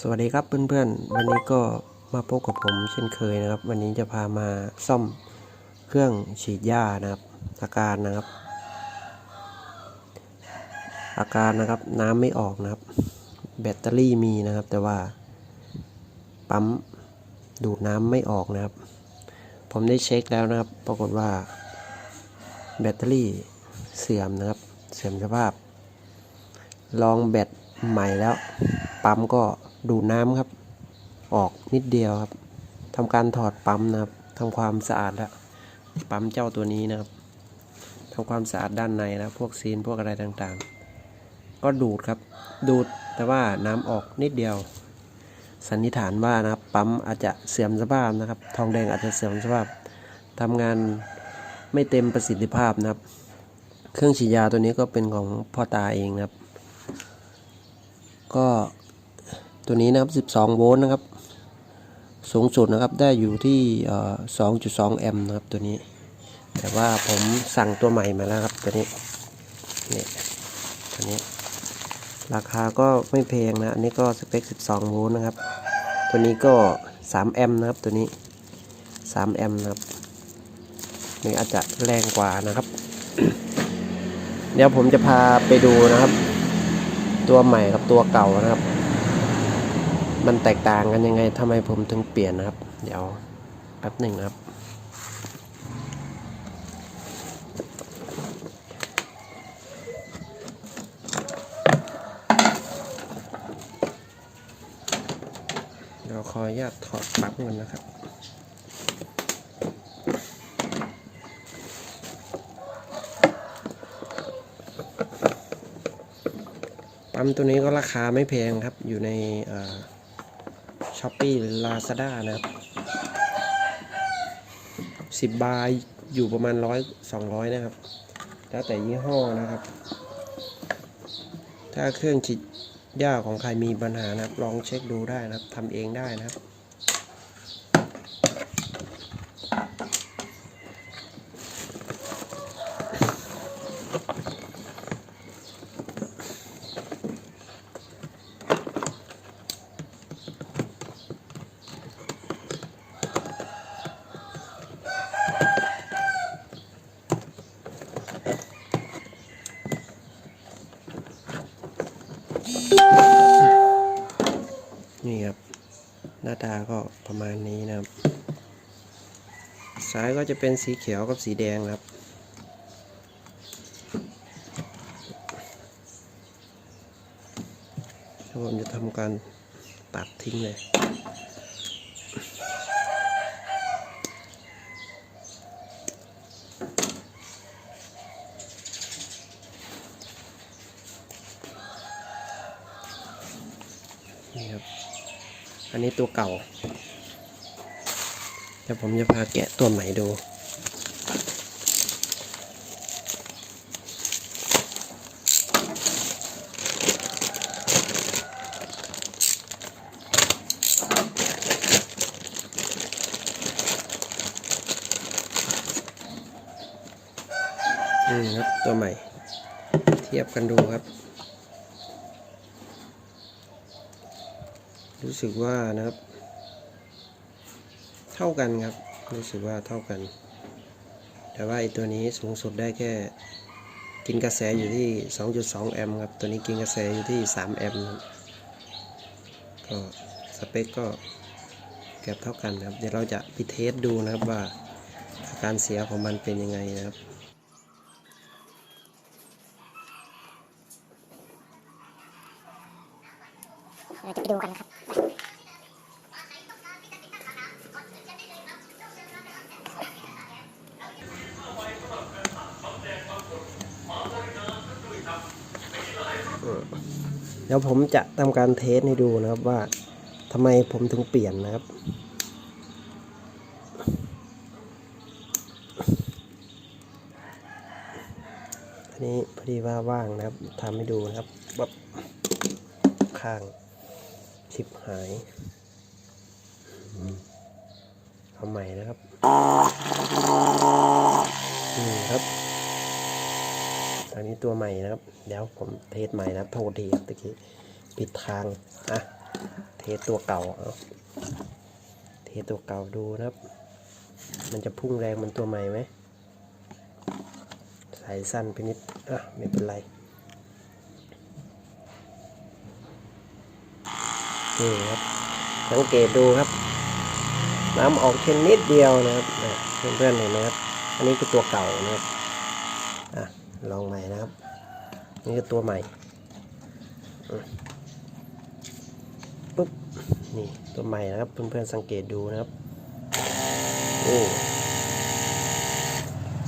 สวัสดีครับเพื่อนๆ วันนี้ก็มาพบกับผมเช่นเคยนะครับ วันนี้จะพามาซ่อมเครื่องฉีดหญ้านะครับ อาการนะครับ อาการนะครับน้ำไม่ออกนะครับ แบตเตอรี่มีนะครับ แต่ว่าปั๊มดูดน้ำไม่ออกนะครับ ผมได้เช็คแล้วนะครับ ปรากฏว่า แบตเตอรี่เสื่อมนะครับ เสื่อมสภาพ ลองแบตใหม่แล้วปั๊มก็ ดูดน้ำครับ ออกนิดเดียวครับทำการถอดปั๊มนะครับทำความสะอาดแล้วปั๊มเจ้าตัวนี้นะครับทำความสะอาดด้านในนะพวกซีนพวกอะไรต่างๆ ก็ดูดครับ ดูดแต่ว่าน้ำออกนิดเดียว สันนิษฐานว่านะครับ ปั๊มอาจจะเสื่อมสภาพนะครับ ทองแดงอาจจะเสื่อมสภาพทำงานไม่เต็มประสิทธิภาพนะครับ เครื่องฉีดยาตัวนี้ก็เป็นของพ่อตาเองนะครับ ก็ ตัวนี้นะครับ 12 โวลต์นะครับ สูงสุดนะครับได้อยู่ที่ 2.2 แอมป์นะครับตัวนี้ แต่ว่าผมสั่งตัวใหม่มาแล้วครับตัวนี้นี่ตัวนี้ ราคาก็ไม่แพงนะ อันนี้ก็สเปค 12 โวลต์นะครับ ตัวนี้ก็ 3 แอมป์นะครับตัวนี้ 3 แอมป์นะครับนี่อาจจะแรงกว่านะครับ เดี๋ยวผมจะพาไปดูนะครับ ตัวใหม่กับตัวเก่านะครับ มันแตกต่างกันยังไงทำไมผมถึงเปลี่ยนนะครับ เดี๋ยวแป๊บหนึ่งนะครับ เดี๋ยวขออนุญาตถอดปลั๊กเงินนะครับปั๊มตัวนี้ก็ราคาไม่แพงครับ อยู่ใน ช้อปปี้ลาซาด้านะครับสิบบาทอยู่ประมาณร้อยสองร้อยนะครับ แล้วแต่ยี่ห้อนะครับ ถ้าเครื่องฉีดหญ้าของใครมีปัญหานะครับ ลองเช็คดูได้นะครับทำเองได้นะครับาตาก็ประมาณนี้นะครับซ้ายก็จะเป็นสีเขียวกับสีแดงครับ ผมจะทำการตัดทิ้งเลย อันนี้ตัวเก่าเดี๋ยวผมจะพาแกะตัวใหม่ดูนี่ครับ ตัวใหม่ เทียบกันดูครับ รู้สึกว่านะครับ เท่ากันครับ รู้สึกว่าเท่ากัน แต่ว่าไอตัวนี้สูงสุดได้แค่กินกระแสอยู่ที่ 2.2 แอมป์ครับ ตัวนี้กินกระแสอยู่ที่ 3 แอมป์ก็สเปคก็เกือบเท่ากันครับ เดี๋ยวเราจะไปเทสดูนะครับว่าอาการเสียของมันเป็นยังไงนะครับเราจะไปดูกันนะครับ เดี๋ยวผมจะทำการเทสให้ดูนะครับว่าทำไมผมถึงเปลี่ยนนะครับอันนี้พอดีว่าว่างนะครับทำให้ดูนะครับแบบข้างชิบหายเอาใหม่นะครับนี่ครับ อันนี้ตัวใหม่นะครับ เดี๋ยวผมเทสใหม่นะโทษทีครับตะกี้ผิดทางอะเทสตัวเก่าเอาเทสตัวเก่าดูนะครับ มันจะพุ่งแรงเหมันตัวใหม่ไหมสายสั้นไปนิดอะไม่เป็นไรนี่ครับสังเกตดูครับ น้ำออกเพียงนิดเดียวนะครับเพื่อนๆเห็นไหมครับอันนี้คือตัวเก่านะครับอะ ลองใหม่นะครับ นี่คือตัวใหม่ปุ๊บนี่ตัวใหม่นะครับเพื่อนๆสังเกตดูนะครับโอ้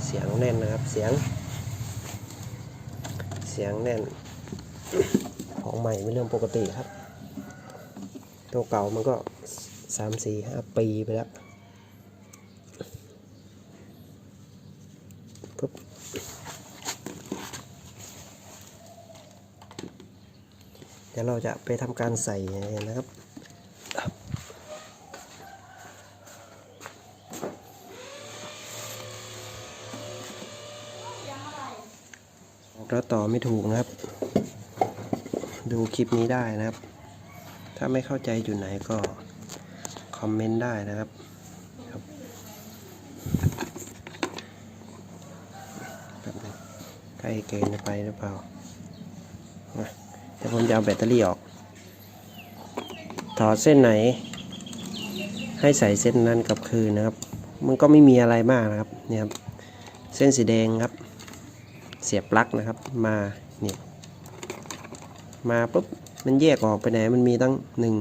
เสียงแน่นนะครับเสียง เสียงแน่น ของใหม่เป็นเรื่องปกติครับ ตัวเก่ามันก็สามสี่ห้าปีไปแล้วปุ๊บเดี๋ยวเราจะไปทำการใส่นะครับแล้วต่อไม่ถูกนะครับ ดูคลิปนี้ได้นะครับ ถ้าไม่เข้าใจจุดไหนก็คอมเมนต์ได้นะครับครับใกล้เกินไปหรือเปล่า ยวผมจะเอาแบตเตอรี่ออก ถอดเส้นไหน ให้ใส่เส้นนั้นกลับคืนนะครับ มันก็ไม่มีอะไรมากนะครับเนี่ยครับเส้นสีแดงครับ เสียบปลั๊กนะครับมาเนี่ยมาปุ๊บมันแยกออกไปไหนมันมีตั้งหนึ่ง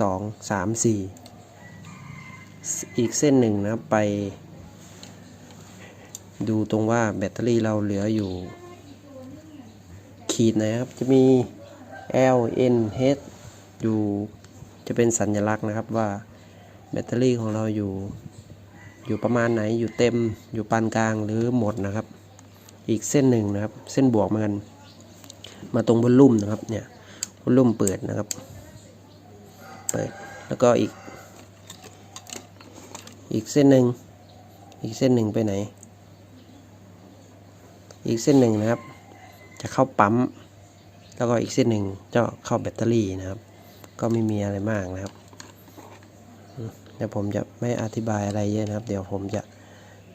สองสามสี่อีกเส้นหนึ่งนะครับไป ดูตรงว่าแบตเตอรี่เราเหลืออยู่ ขีดนะครับจะมี L N H อยู่จะเป็นสัญลักษณ์นะครับว่าแบตเตอรี่ของเราอยู่ อยู่ประมาณไหนอยู่เต็มอยู่ปานกลางหรือหมดนะครับ อีกเส้นหนึ่งนะครับ เส้นบวกเหมากัน มาตรงบนลุ่มนะครับเนี่ยวอลลุ่มเปิดนะครับ เปิดแล้วก็อีก อีกเส้นหนึ่งอีกเส้นหนึ่งไปไหน อีกเส้นหนึ่งนะครับ จะเข้าปั๊ม แล้วก็อีกเส้นหนึ่งจะเข้าแบตเตอรี่นะครับ ก็ไม่มีอะไรมากนะครับเดี๋ยวผมจะไม่อธิบายอะไรเยอะนะครับ เดี๋ยวผมจะ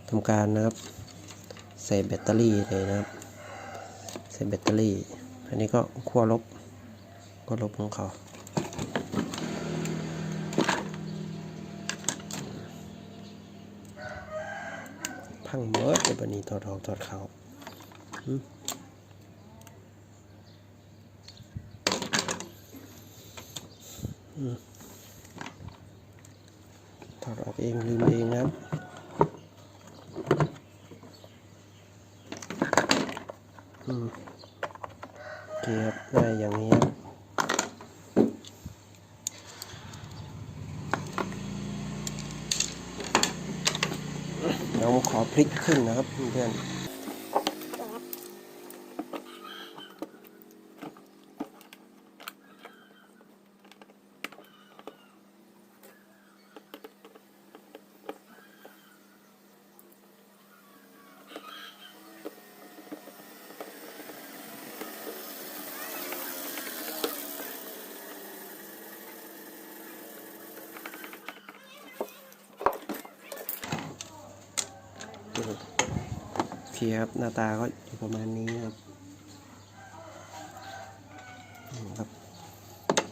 ทำการนะครับ ใส่แบตเตอรี่เลยนะครับ ใส่แบตเตอรี่ อันนี้ก็ขั้วลบขั้วลบของเขาพังเมิดเลยบันนี้ถอดออกถอดเขาหึอืม ถอดออกเองลืมเองนะครับโอเคครับได้อย่างนี้ครับเดี๋ยวผมขอพลิกขึ้นนะครับเพื่อน เคครับ หน้าตาก็อยู่ประมาณนี้ครับครับ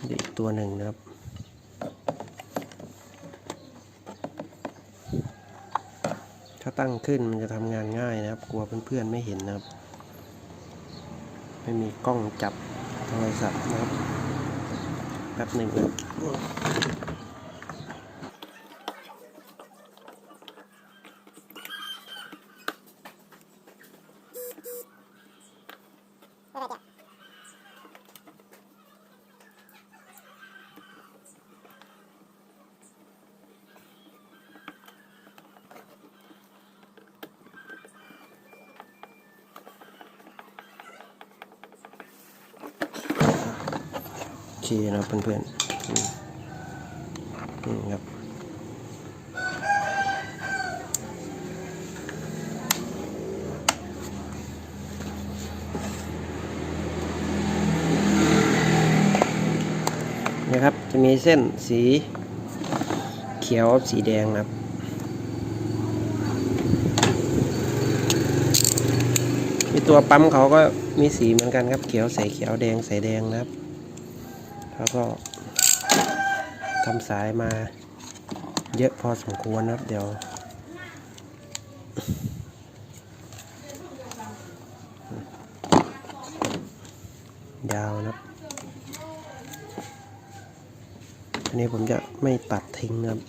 เดี๋ยวอีกตัวหนึ่งนะครับ ถ้าตั้งขึ้นมันจะทำงานง่ายนะครับ กลัวเพื่อนๆไม่เห็นนะครับ ไม่มีกล้องจับโทรศัพท์นะครับ แป๊บหนึ่งนะ เคนะครับเพื่อนๆอืมนี่ครับนะครับจะมีเส้นสีเขียวสีแดงนะครับมีตัวปั๊มเขาก็มีสีเหมือนกันครับ เขียวใส่เขียวแดงใส่แดงนะครับ แล้วก็ทำสายมาเยอะพอสมควรนะครับ เดี๋ยว ยาวนะครับ อันนี้ผมจะไม่ตัดทิ้งนะครับ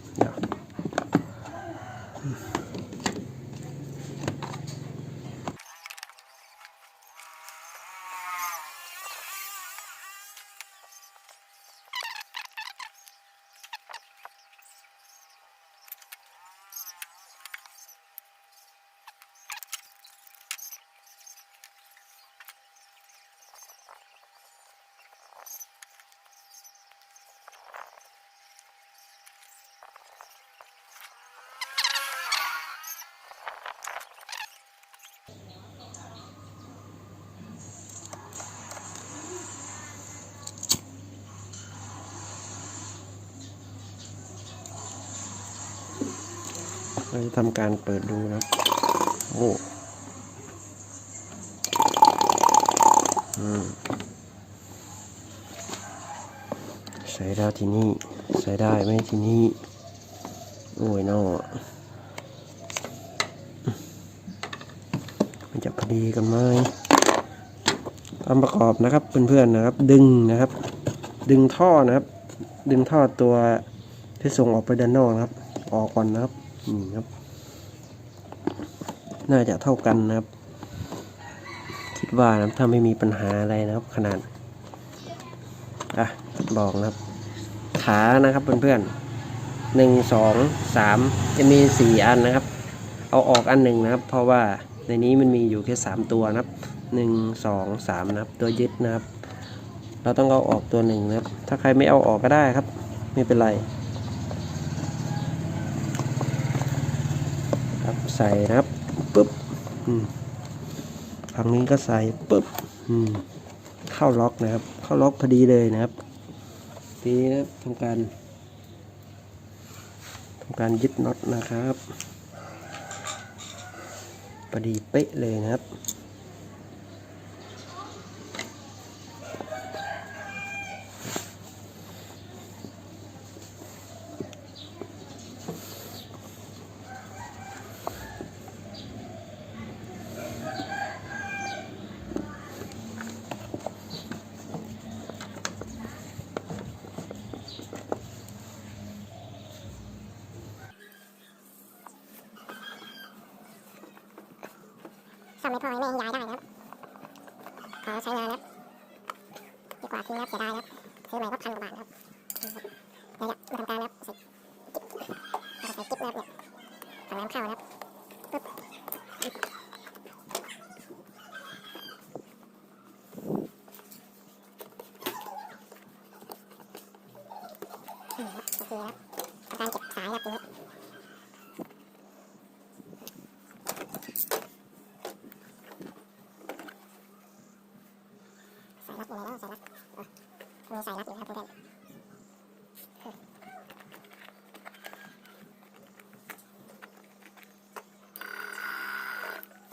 เราจะทำการเปิดดูนะครับโอ้อืมใส่ได้ที่นี่ ใส่ได้ไหมที่นี่ โอ้ยนอมันจะพอดีกันไหมตามประกอบนะครับเพื่อนๆนะครับ ดึงนะครับ ดึงท่อนะครับ ดึงท่อตัวที่ส่งออกไปด้านนอกนะครับ ออกก่อนนะครับ นี่ครับ น่าจะเท่ากันนะครับ คิดว่านะถ้าไม่มีปัญหาอะไรนะครับ ขนาด อะบอกนะครับ ขานะครับเพื่อนๆหนึ่งสองสามจะมีสี่อันนะครับ เอาออกอันหนึ่งนะครับ เพราะว่าในนี้มันมีอยู่แค่สามตัวนะครับหนึ่งสองสามนะครับ ตัวยึดนะครับ เราต้องเอาออกตัวหนึ่งนะครับ ถ้าใครไม่เอาออกก็ได้ครับ ไม่เป็นไร ครับใส่นะครับปุ๊บอืมฝั่งนี้ก็ใส่ปุ๊บอืมเข้าล็อกนะครับ เข้าล็อกพอดีเลยนะครับทีนี้นะครับทำการทำการยึดน็อตนะครับพอดีเป๊ะเลยนะครับ ซ่อมไม่พอไม่ให้ย้ายได้นะครับขอใช้งานนะครับดีกว่าทิ้งนะครับเสียดายนะครับซื้อใหม่ก็พันกว่าบาทครับเดี๋ยวจะมาทำการนะครับใส่กิ๊บเราจะใส่กิ๊บนะครับเนี่ยถังน้ำเข้านะครับปึ๊บอืมครับโอเคครับทำการเก็บสายครับทีนี้ สายรัดอยู่ไหนแล้วสายรัดอ๋อมีสายรัดอยู่ครับเพื่อน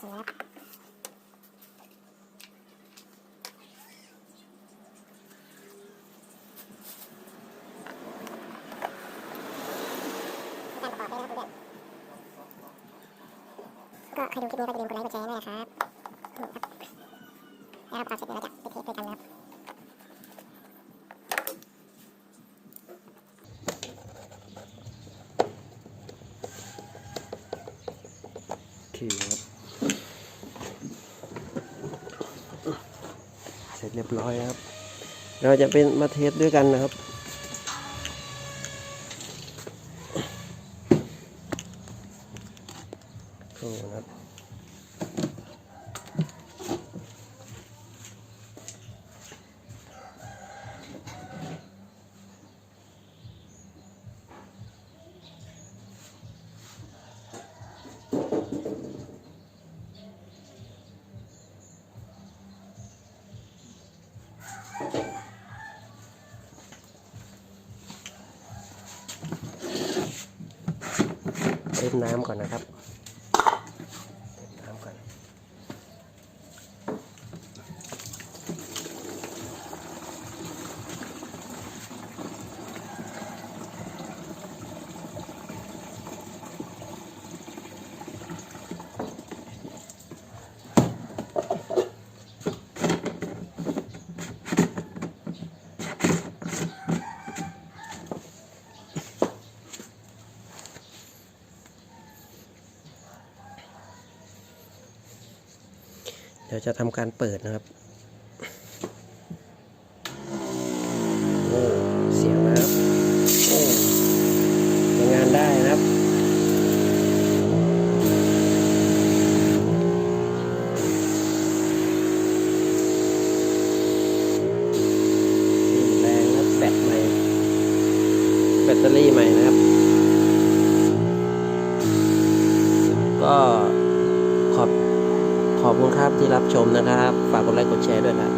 ถึงแล้วครับการประกอบด้วยนะครับเพื่อนก็ ใครดูคลิปนี้ก็อย่าลืมกดไลค์กดแชร์ด้วยนะครับแล้วเราประกอบเสร็จเดี๋ยวเราจะไปเทสด้วยกันนะครับโอเคครับเสร็จเรียบร้อยครับ เราจะเป็นมาเทสด้วยกันนะครับ เล่นน้ำก่อนนะครับ ดี๋ยวจะทำการเปิดนะครับโอ้เสียงนะครับโอ้ทำงานได้นะครับแรงนะแบตใหม่ แบตเตอรี่ใหม่นะครับ ก็ อบคุณครับที่รับชมนะครับ ฝากกดไลค์กดแชร์ด้วยครับ